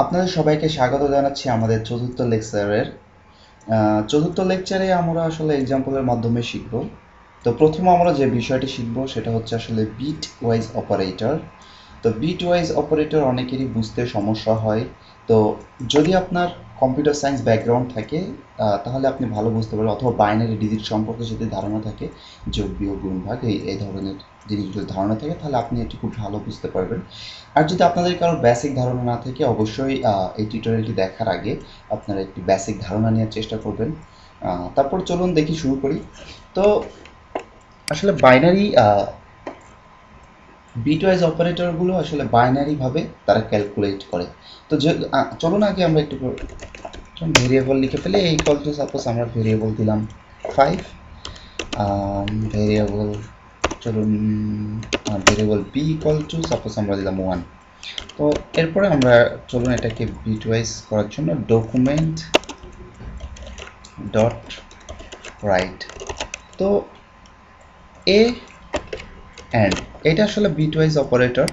আপনাদের সবাইকে স্বাগত জানাচ্ছি আমাদের চতুর্থ লেকচারের চতুর্থ লেকচারে আমরা আসলে এক্সাম্পলের মাধ্যমে শিখব। তো প্রথম আমরা যে বিষয়টি শিখব সেটা হচ্ছে আসলে বিট ওয়াইজ অপারেটর তো বিট ওয়াইজ অপারেটর অনেকেরই বুঝতে সমস্যা হয়। তো যদি আপনার কম্পিউটার সায়েন্স ব্যাকগ্রাউন্ড থাকে তাহলে আপনি ভালো বুঝতে পারবেন। অথবা বাইনারি ডিজিট সম্পর্কে যদি ধারণা থাকে, যোগ, বিয়োগ গুণ ভাগ এই এই ধরনের জিনিসগুলো ধারণা থাকে, তাহলে আপনি এটি খুব ভালো বুঝতে পারবেন। আর যদি আপনাদের কারও বেসিক ধারণা না থাকে, অবশ্যই এই টিউটোরিয়ালটি দেখার আগে আপনারা একটি বেসিক ধারণা নেওয়ার চেষ্টা করবেন। তারপর চলুন দেখি শুরু করি। তো আসলে বাইনারি বিটওয়াইজ অপারেটরগুলো আসলে বাইনারি ভাবে তারা ক্যালকুলেট করে। তো চলুন আগে আমরা একটু ভেরিয়েবল লিখে ফেলে। এই কল টু সাপোজ আমরা ভেরিয়েবল দিলাম ফাইভ ভেরিয়েবল চলুন variable B equal to suppose আমরা দিলাম ওয়ান তো এরপরে আমরা চলুন এটাকে বিটওয়াইজ করার জন্য ডকুমেন্ট ডট রাইট তো এ অ্যান্ড এটা আসলে বিটওয়াইজ অপারেটর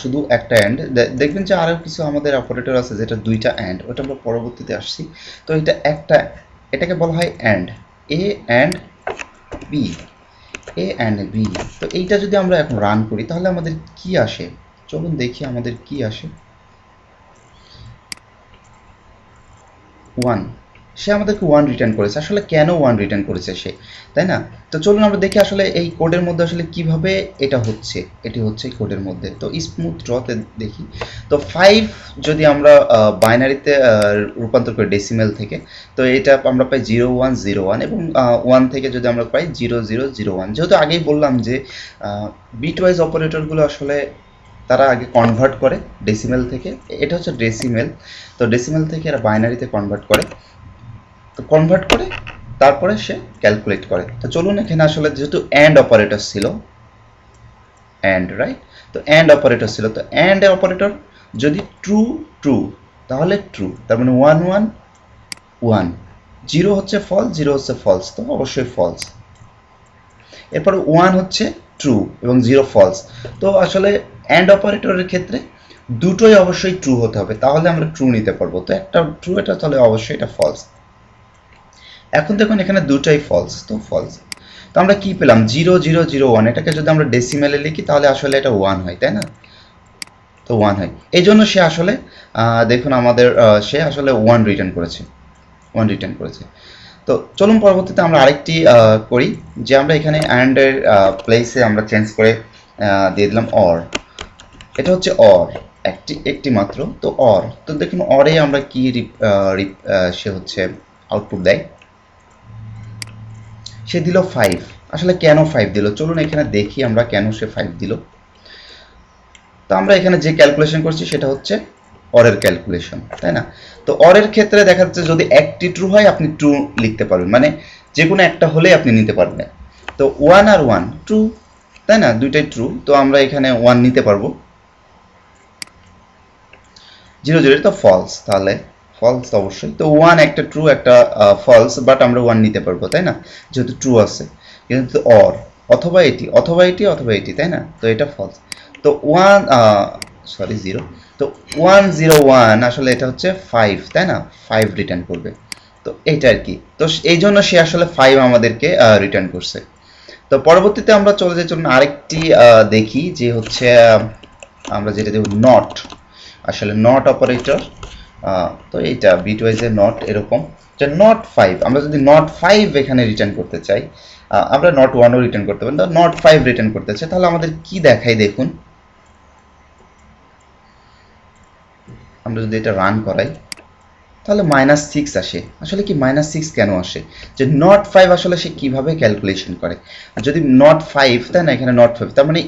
শুধু একটা অ্যান্ড দেখবেন যে আরও কিছু আমাদের অপারেটর আছে যেটা দুইটা অ্যান্ড ওটা আমরা পরবর্তীতে আসছি। তো এটা একটা, এটাকে বলা হয় and A and B A and B তো এইটা যদি আমরা এখন রান করি, তাহলে আমাদের কি আসে? চলুন দেখি আমাদের কি আসে। ওয়ান সে আমাদেরকে ওয়ান রিটার্ন করেছে। আসলে কেন ওয়ান রিটার্ন করেছে সে? তাই না? তো চলুন আমরা দেখি আসলে এই কোডের মধ্যে আসলে কীভাবে এটা হচ্ছে। এটি হচ্ছে এই কোডের মধ্যে। তো স্মুথ ড্রতে দেখি। তো ফাইভ যদি আমরা বাইনারিতে রূপান্তর করি ডেসিমেল থেকে, তো এটা আমরা পাই জিরো ওয়ান জিরো ওয়ান এবং ওয়ান থেকে যদি আমরা পাই জিরো জিরো জিরো ওয়ান যেহেতু আগেই বললাম যে বিট ওয়াইজ অপারেটরগুলো আসলে তারা আগে কনভার্ট করে ডেসিমেল থেকে। এটা হচ্ছে ডেসিমেল তো ডেসিমেল থেকে এরা বাইনারিতে কনভার্ট করে। তো কনভার্ট করে তারপরে সে ক্যালকুলেট করে। তো চলুন এখানে আসলে যেহেতু অ্যান্ড অপারেটর ছিল অ্যান্ড রাইট তো অ্যান্ড অপারেটর ছিল, তো অ্যান্ড অপারেটর যদি ট্রু ট্রু তাহলে ট্রু তার মানে ওয়ান ওয়ান ওয়ান জিরো হচ্ছে ফলস জিরো হচ্ছে ফলস তো অবশ্যই ফলস এরপর ওয়ান হচ্ছে ট্রু এবং জিরো ফলস তো আসলে অ্যান্ড অপারেটরের ক্ষেত্রে দুটোই অবশ্যই ট্রু হতে হবে, তাহলে আমরা ট্রু নিতে পারব। তো একটা ট্রু এটা তাহলে অবশ্যই এটা ফলস এখন দেখুন এখানে দুটাই ফলস তো ফলস তো আমরা কি পেলাম? জিরো জিরো জিরো ওয়ান এটাকে যদি আমরা ডেসিমেলে লিখি, তাহলে আসলে এটা ওয়ান হয়, তাই না? তো ওয়ান হয়। এই জন্য সে আসলে দেখুন আমাদের সে আসলে ওয়ান রিটার্ন করেছে। ওয়ান রিটার্ন করেছে। তো চলুন পরবর্তীতে আমরা আরেকটি করি, যে আমরা এখানে অ্যান্ডের প্লেসে আমরা চেঞ্জ করে দিয়ে দিলাম অর এটা হচ্ছে অর একটি একটি মাত্র। তো অর তো দেখুন অরে আমরা কি সে হচ্ছে আউটপুট দেয়। সে দিল ফাইভ আসলে কেন ফাইভ দিল? চলুন এখানে দেখি আমরা কেন সে ফাইভ দিল। তো আমরা এখানে যে ক্যালকুলেশন করছি, সেটা হচ্ছে অরের ক্যালকুলেশন তাই না? তো অরের ক্ষেত্রে দেখা যাচ্ছে যদি একটি ট্রু হয়, আপনি ট্রু লিখতে পারবেন। মানে যে কোনো একটা হলে আপনি নিতে পারবেন। তো ওয়ান আর ওয়ান ট্রু তাই না? দুইটাই ট্রু তো আমরা এখানে ওয়ান নিতে পারব। জিরো জিরো তো ফলস তাহলে ফলস অবশ্যই। তো ওয়ান একটা ট্রু একটা ফলস বাট আমরা ওয়ান নিতে পারব, তাই না? যেহেতু ট্রু আছে। কিন্তু অর অথবা এটি অথবা এটি অথবা এটি, তাই না? তো এটা ফলস তো ওয়ান সরি জিরো তো ওয়ান জিরো ওয়ান আসলে এটা হচ্ছে ফাইভ তাই না? ফাইভ রিটার্ন করবে। তো এইটা আর কি। তো এই জন্য সে আসলে ফাইভ আমাদেরকে রিটার্ন করছে। তো পরবর্তীতে আমরা চলে যাই, চলুন আরেকটি দেখি যে হচ্ছে আমরা যেটা দেব নট আসলে নট অপারেটর তো এইটা বিটওয়াইজে নট এরকম। যে নট ফাইভ আমরা যদি নট ফাইভ এখানে রিটার্ন করতে চাই আমরা নট ওয়ানও রিটার্ন করতে পারি। নট ফাইভ রিটার্ন করতে চাই। তাহলে আমাদের কি দেখাই দেখুন। আমরা যদি এটা রান করাই, তাহলে মাইনাস সিক্স আসে। আসলে কি মাইনাস সিক্স কেন আসে? যে নট ফাইভ আসলে সে কীভাবে ক্যালকুলেশন করে? আর যদি নট ফাইভ তাই না, এখানে নট ফাইভ তার মানে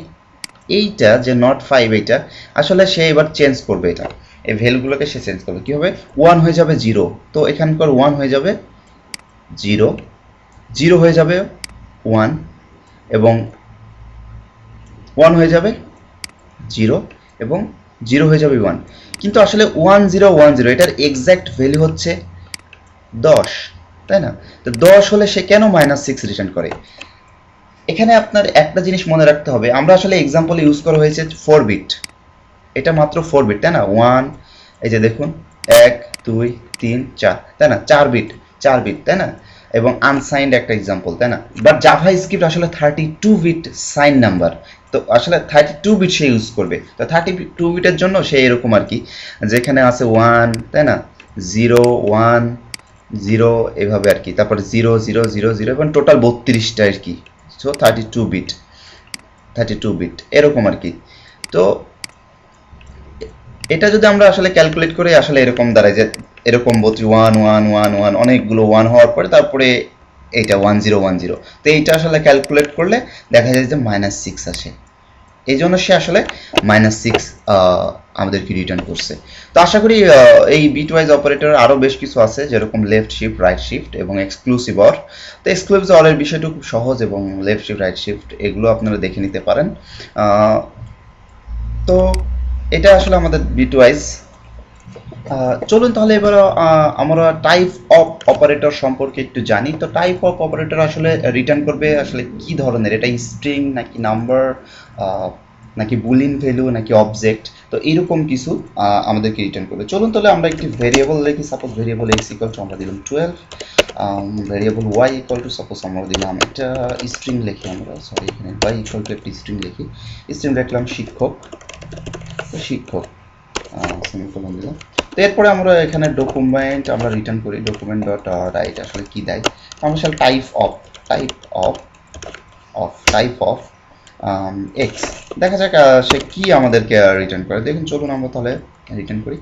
এইটা, যে নট ফাইভ এইটা, আসলে সে এবার চেঞ্জ করবে এটা। এই ভ্যালুগুলোকে সে চেঞ্জ করবে। কী হবে? ওয়ান হয়ে যাবে জিরো তো এখানকার ওয়ান হয়ে যাবে জিরো জিরো হয়ে যাবে ওয়ান এবং ওয়ান হয়ে যাবে জিরো এবং জিরো হয়ে যাবে ওয়ান কিন্তু আসলে ওয়ান জিরো ওয়ান জিরো এটার এক্স্যাক্ট ভ্যালু হচ্ছে দশ, তাই না? তো দশ হলে সে কেন মাইনাস সিক্স রিটার্ন করে? এখানে আপনার একটা জিনিস মনে রাখতে হবে। আমরা আসলে এক্সাম্পল ইউজ করা হয়েছে ফোর বিট এটা মাত্র ফোর বিট তাই না? ওয়ান এই যে দেখুন, এক, দুই, তিন, চার, তাই না? চার বিট চার বিট তাই না? এবং আনসাইন্ড একটা এক্সাম্পল তাই না? বাট জাভা স্ক্রিপ্ট আসলে thirty two bit sign number তো আসলে থার্টি টু বিট সে ইউজ করবে। তো থার্টি টু বিটের জন্য সে এরকম আর কি, যেখানে আছে ওয়ান তাই না? জিরো ওয়ান জিরো এভাবে আর কি। তারপর জিরো জিরো জিরো জিরো এবং টোটাল বত্রিশটা আর কি। So thirty two bit thirty two bit এরকম আর কি। তো এটা যদি আমরা আসলে ক্যালকুলেট করে আসলে এরকম দাঁড়ায় যে এরকম বত্রিশ ওয়ান ওয়ান ওয়ান ওয়ান অনেকগুলো ওয়ান হওয়ার পরে তারপরে এইটা ওয়ান জিরো ওয়ান জিরো তো এইটা আসলে ক্যালকুলেট করলে দেখা যায় যে মাইনাস সিক্স আসে। এই জন্য সে আসলে মাইনাস সিক্স আমাদেরকে রিটার্ন করছে। তো আশা করি এই বিট ওয়াইজ অপারেটর আরও বেশ কিছু আছে, যেরকম লেফট শিফট রাইট শিফট এবং এক্সক্লুসিভ অর তো এক্সক্লুসিভ অরের বিষয়টা খুব সহজ এবং লেফট শিফট রাইট শিফট এগুলো আপনারা দেখে নিতে পারেন। তো এটা আসলে আমাদের বিট ওয়াইজ চলুন তাহলে এবার আমরা টাইপ অফ অপারেটর সম্পর্কে একটু জানি। তো টাইপ অফ অপারেটর আসলে রিটার্ন করবে আসলে কি ধরনের? এটা স্ট্রিং নাকি নাম্বার নাকি বুলিন ভ্যালু নাকি অবজেক্ট তো এরকম কিছু আমাদেরকে রিটার্ন করবে। চলুন তাহলে আমরা একটি ভেরিয়েবল লিখি। Suppose variable X equal to আমরা দিলাম twelve variable Y equal to suppose আমরা দিলাম একটা স্ট্রিং লিখি আমরা। সরি এখানে ওয়াই ইকুয়াল টু একটি স্ট্রিং লিখি। স্ট্রিং লিখলাম শিক্ষক। শিক্ষক সেমিকোলন দিলাম তো এরপরে আমরা এখানে ডকুমেন্ট আমরা রিটার্ন করি। ডকুমেন্ট ডট রাইট আসলে কি দেয়? আমরা আসলে type of type of of type of X দেখা যাক সে কি আমাদেরকে রিটার্ন করে। দেখুন, চলুন আমরা তাহলে রিটার্ন করি।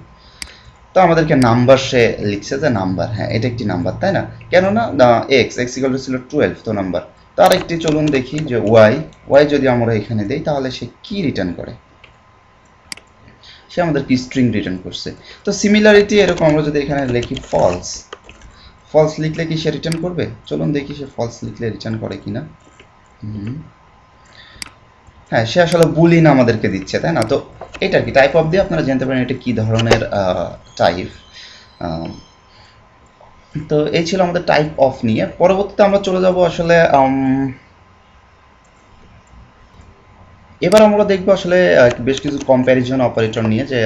তো আমাদেরকে নাম্বার সে লিখছে যে নাম্বার হ্যাঁ এটা একটি নাম্বার তাই না? কেননা এক্স এক্স ইকাল ছিল টুয়েলভ তো নাম্বার তো আরেকটি চলুন দেখি যে ওয়াই ওয়াই যদি আমরা এখানে দেই, তাহলে সে কি রিটার্ন করে? সে আমাদেরকে স্ট্রিং রিটার্ন করছে। তো সিমিলারিটি এরকম, আমরা যদি এখানে লিখি ফলস ফলস লিখলে কি সে রিটার্ন করবে? চলুন দেখি সে ফলস লিখলে রিটার্ন করে কিনা। হুম। হ্যাঁ সে আসলে বুলিন আমাদেরকে দিচ্ছে, তাই না? তো এটা কি টাইপ অফ দিয়ে আপনারা জানতে পারেন এটা কি ধরনের টাইপ তো এই ছিল আমাদের টাইপ অফ নিয়ে। পরবর্তীতে আমরা চলে যাব আসলে এবার আমরা দেখব আসলে বেশ কিছু কম্প্যারিজন অপারেটর নিয়ে যে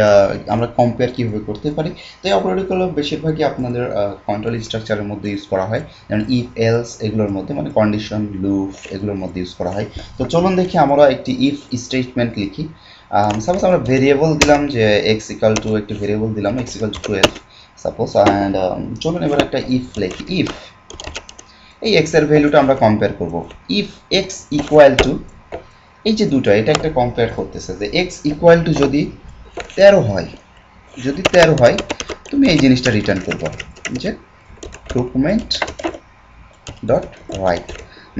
আমরা কম্পেয়ার কীভাবে করতে পারি। তো এই অপারেটরগুলো বেশিরভাগই আপনাদের কন্ট্রোল স্ট্রাকচারের মধ্যে ইউজ করা হয়। যেমন ইফ এলস এগুলোর মধ্যে মানে কন্ডিশন লুপ এগুলোর মধ্যে ইউজ করা হয়। তো চলুন দেখি আমরা একটি ইফ স্টেটমেন্ট লিখি। সাপোজ আমরা ভেরিয়েবল দিলাম যে এক্স ইকাল টু একটি ভেরিয়েবল দিলাম X equal to twelve suppose and চলুন এবার একটা ইফ লিখি। ইফ এই এক্সের ভ্যালুটা আমরা কম্পেয়ার করব। ইফ এক্স ইকুয়াল টু এই যে দুটো, এটা একটা কম্পেয়ার করতেছে যে এক্স ইকুয়াল টু যদি তেরো হয়, যদি তেরো হয়, তুমি এই জিনিসটা রিটার্ন করব, যে ডকুমেন্ট ডট রাইট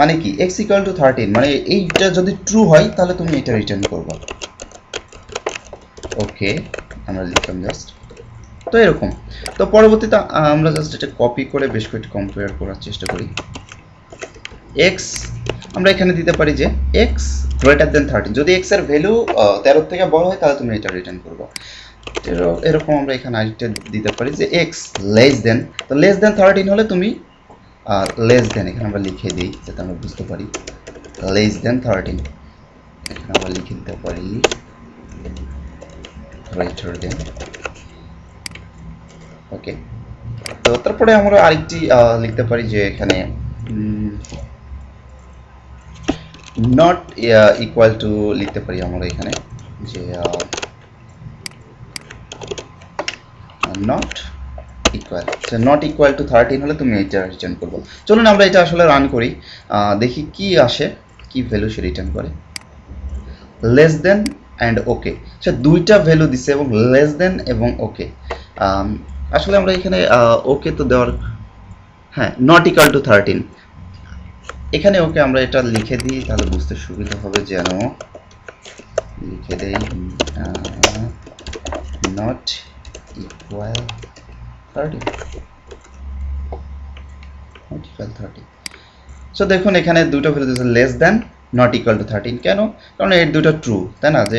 মানে কি এক্স ইকুয়াল টু থার্টিন মানে এইটা যদি ট্রু হয়, তাহলে তুমি এটা রিটার্ন করব। ওকে আমরা লিখলাম জাস্ট তো এরকম। তো পরবর্তীতে আমরা জাস্ট এটা কপি করে বেশ কয়েকটি কম্পেয়ার করার চেষ্টা করি। এক্স আমরা এখানে দিতে পারি যে এক্স গ্রেটার দেন থার্টিন যদি এক্সের ভ্যালু তেরোর থেকে বড় হয়, তাহলে তুমি এটা রিটার্ন করব। এরকম আমরা এখানে আরেকটা দিতে পারি যে এক্স লেস দেন তো লেস দেন থার্টিন হলে তুমি লেস দেন এখানে আমরা লিখে দিই যাতে আমরা বুঝতে পারি। লেস দেন থার্টিন এখানে আমরা লিখে দিতে পারি greater than ওকে তো তারপরে আমরা আরেকটি লিখতে পারি যে এখানে নট ইকুয়াল টু লিখতে পারি আমরা এখানে যে not equal not equal to thirteen হলে তুমি এটা রিটার্ন করব। চলুন আমরা এটা আসলে রান করি আহ, দেখি কি আসে কি ভ্যালু সে রিটার্ন করে। লেস দেন অ্যান্ড ওকে সে দুইটা ভ্যালু দিছে এবং লেস দেন এবং ওকে আসলে আমরা এখানে ওকে তো দেওয়ার হ্যাঁ নট ইকাল টু থার্টিন এখানে ওকে আমরা এটা লিখে দিই, তাহলে বুঝতে সুবিধা হবে যেন লিখে দেই not equal thirty not thirty so দেখুন, এখানে দুটো ভ্যালু দিয়েছে less than not equal to thirteen কেন? কারণ এর দুটো ট্রু তাই না? যে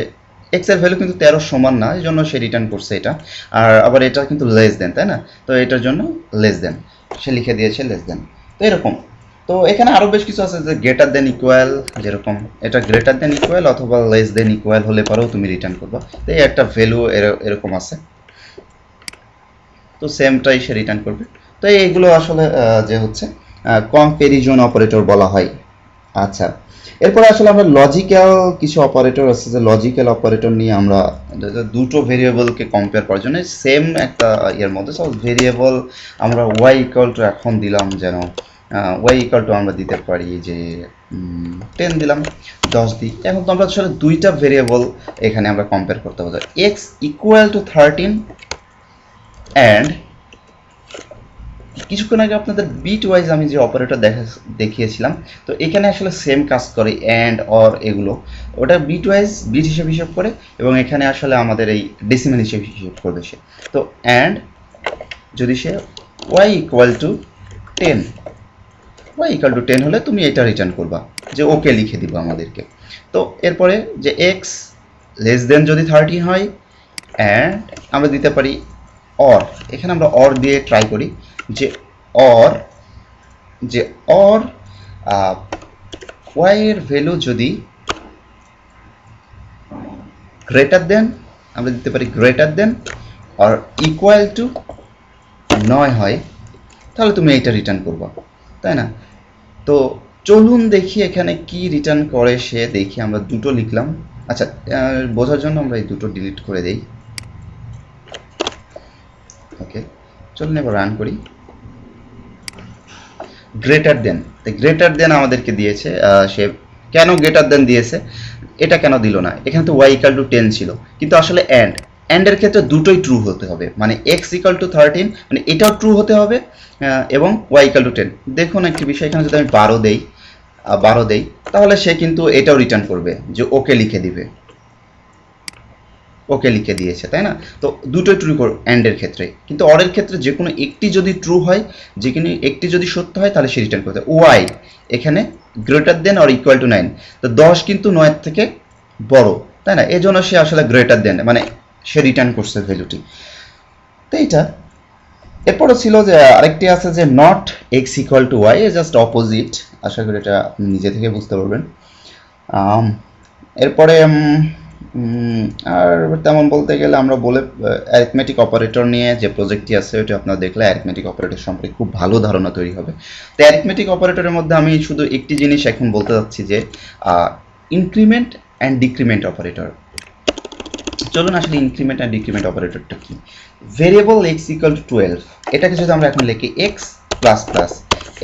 এক্সের ভ্যালু কিন্তু তেরোর সমান না, এই জন্য সে রিটার্ন করছে এটা। আর আবার এটা কিন্তু লেস দেন তাই না? তো এটার জন্য লেস দেন সে লিখে দিয়েছে লেস দেন তো এরকম। তো এখানে আরও বেশ কিছু আছে যে গ্রেটার দেন ইকুয়াল যেরকম, এটা গ্রেটার দেন ইকুয়াল অথবা লেস দেন ইকুয়াল হলে পরেও তুমি রিটার্ন করবা। তো এই একটা ভ্যালু এরকম আছে। তো সেমটাই সে রিটার্ন করবে। তো এইগুলো আসলে যে হচ্ছে কম্পেরিজন অপারেটর বলা হয়। আচ্ছা এরপরে আসলে আমরা লজিক্যাল কিছু অপারেটর আছে যে লজিক্যাল অপারেটর নিয়ে আমরা দুটো ভেরিয়েবলকে কম্পেয়ার করার জন্য সেম একটা ইয়ের মধ্যে সব ভেরিয়েবল আমরা ওয়াই ইকাল টু এখন দিলাম যেন ওয়াই ইকাল টু আমরা দিতে পারি যে টেন দিলাম, দশ দিই। এখন তো আমরা আসলে দুইটা ভেরিয়েবল এখানে আমরা কম্পেয়ার করতে হবে X equal to thirteen and কিছুক্ষণ আগে আপনাদের বিট ওয়াইজ আমি যে অপারেটর দেখা, দেখিয়েছিলাম, তো এখানে আসলে সেম কাজ করে অ্যান্ড অর এগুলো। ওটা বিট ওয়াইজ বিট হিসেবে হিসেব করে, এবং এখানে আসলে আমাদের এই ডেসিমেল হিসেবে হিসেব করবে সে। তো অ্যান্ড যদি সে Y equal to ten Y equal to ten হলে তুমি এটা রিটার্ন করবা, যে ওকে লিখে দিব আমাদেরকে। তো এরপরে যে এক্স লেস দেন যদি থার্টিন হয় অ্যান্ড আমরা দিতে পারি অর এখানে আমরা অর দিয়ে ট্রাই করি, যে অর যে অর ওয়াই এর ভ্যালু যদি গ্রেটার দেন আমরা দিতে পারি greater than or equal to নয় হয়, তাহলে তুমি এইটা রিটার্ন করবা, তাই না? তো চলুন দেখি এখানে কি রিটার্ন করে সে, দেখি আমরা দুটো লিখলাম। আচ্ছা বোঝার জন্য আমরা এই দুটো ডিলিট করে দেই। ওকে চলুন এবার রান করি। গ্রেটার দেন গ্রেটার দেন আমাদেরকে দিয়েছে সে কেন গ্রেটার দেন দিয়েছে? এটা কেন দিল না? এখানে তো ওয়াই ইকাল টু টেন ছিল। কিন্তু আসলে অ্যান্ড অ্যান্ডের ক্ষেত্রে দুটোই ট্রু হতে হবে। মানে এক্স ইকাল টু থার্টিন মানে এটাও ট্রু হতে হবে এবং ওয়াই ইকাল টু টেন দেখুন একটি বিষয়, এখানে যদি আমি বারো দেই বারো দেই, তাহলে সে কিন্তু এটাও রিটার্ন করবে যে ওকে লিখে দিবে। ওকে লিখে দিয়েছে, তাই না? তো দুটোই ট্রু অ্যান্ডের ক্ষেত্রে। কিন্তু অরের ক্ষেত্রে যে কোনো একটি যদি ট্রু হয়, যে কোনো একটি যদি সত্য হয়, তাহলে সে রিটার্ন করতে ওয়াই এখানে greater than or equal to nine তো দশ কিন্তু নয়ের থেকে বড়, তাই না? এই জন্য সে আসলে গ্রেটার দেন মানে সে রিটার্ন করছে ভ্যালুটি তো এইটা, এরপরও ছিল যে আরেকটি আছে যে not X equal to Y just opposite আশা করি এটা আপনি নিজে থেকে বুঝতে পারবেন। এরপরে আর তেমন বলতে গেলে আমরা বলে অ্যারিথমেটিক অপারেটর নিয়ে যে প্রজেক্টটি আছে ওটা আপনারা দেখলে অ্যারিথমেটিক অপারেটর সম্পর্কে খুব ভালো ধারণা তৈরি হবে। তো অ্যারিথমেটিক অপারেটরের মধ্যে আমি শুধু একটি জিনিস এখন বলতে চাচ্ছি যে ইনক্রিমেন্ট অ্যান্ড ডিক্রিমেন্ট অপারেটর চলুন আসলে ইনক্রিমেন্ট অ্যান্ড ডিক্রিমেন্ট অপারেটরটা কি? Variable X equal to twelve এটাকে যদি আমরা এখন লিখি এক্স প্লাস প্লাস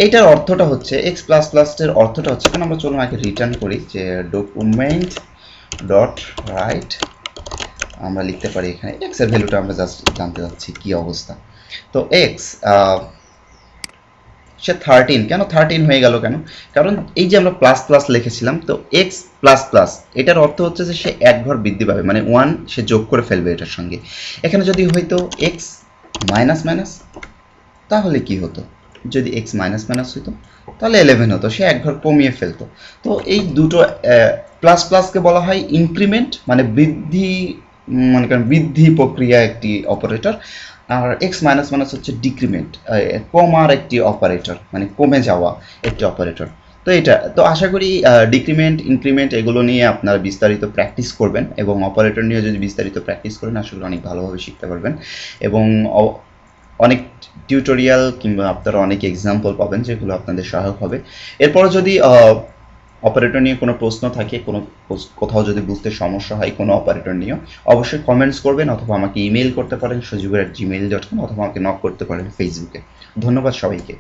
এইটার অর্থটা হচ্ছে এক্স প্লাস প্লাসের অর্থটা হচ্ছে, এখন আমরা চলুন আগে রিটার্ন করি, যে ডকুমেন্ট ডট রাইট আমরা লিখতে পারি এখানে এক্সের ভ্যালুটা আমরা জাস্ট জানতে চাচ্ছি কি অবস্থা। তো এক্স সে থার্টিন কেন থার্টিন হয়ে গেল কেন? কারণ এই যে আমরা প্লাস প্লাস লিখেছিলাম, তো এক্স প্লাস প্লাস এটার অর্থ হচ্ছে যে সে এক ঘর বৃদ্ধি পাবে মানে ওয়ান সে যোগ করে ফেলবে এটার সঙ্গে। এখানে যদি হয়তো এক্স মাইনাস মাইনাস তাহলে কি হতো? যদি এক্স মাইনাস মাইনাস হতো তাহলে এলেভেন হতো, সে এক ঘর কমিয়ে ফেলতো। তো এই দুটো প্লাস প্লাসকে বলা হয় ইনক্রিমেন্ট মানে বৃদ্ধি মনে করেন বৃদ্ধি প্রক্রিয়া একটি অপারেটর আর এক্স মাইনাস মাইনাস হচ্ছে ডিক্রিমেন্ট কমার একটি অপারেটর মানে কমে যাওয়া একটি অপারেটর তো এটা, তো আশা করি ডিক্রিমেন্ট ইনক্রিমেন্ট এগুলো নিয়ে আপনারা বিস্তারিত প্র্যাকটিস করবেন এবং অপারেটর নিয়ে যদি বিস্তারিত প্র্যাকটিস করেন, আসলে অনেক ভালোভাবে শিখতে পারবেন। এবং অনেক টিউটোরিয়াল কিংবা আপনারা অনেক এক্সাম্পল পাবেন যেগুলো আপনাদের সহায়ক হবে। এরপর যদি অপারেটর নিয়ে কোনো প্রশ্ন থাকে, কোনো কোথাও যদি বুঝতে সমস্যা হয় কোনো অপারেটর নিয়ে অবশ্যই কমেন্টস করবেন অথবা আমাকে ইমেল করতে পারেন সজীবের অথবা আমাকে নক করতে পারেন ফেসবুকে ধন্যবাদ সবাইকে।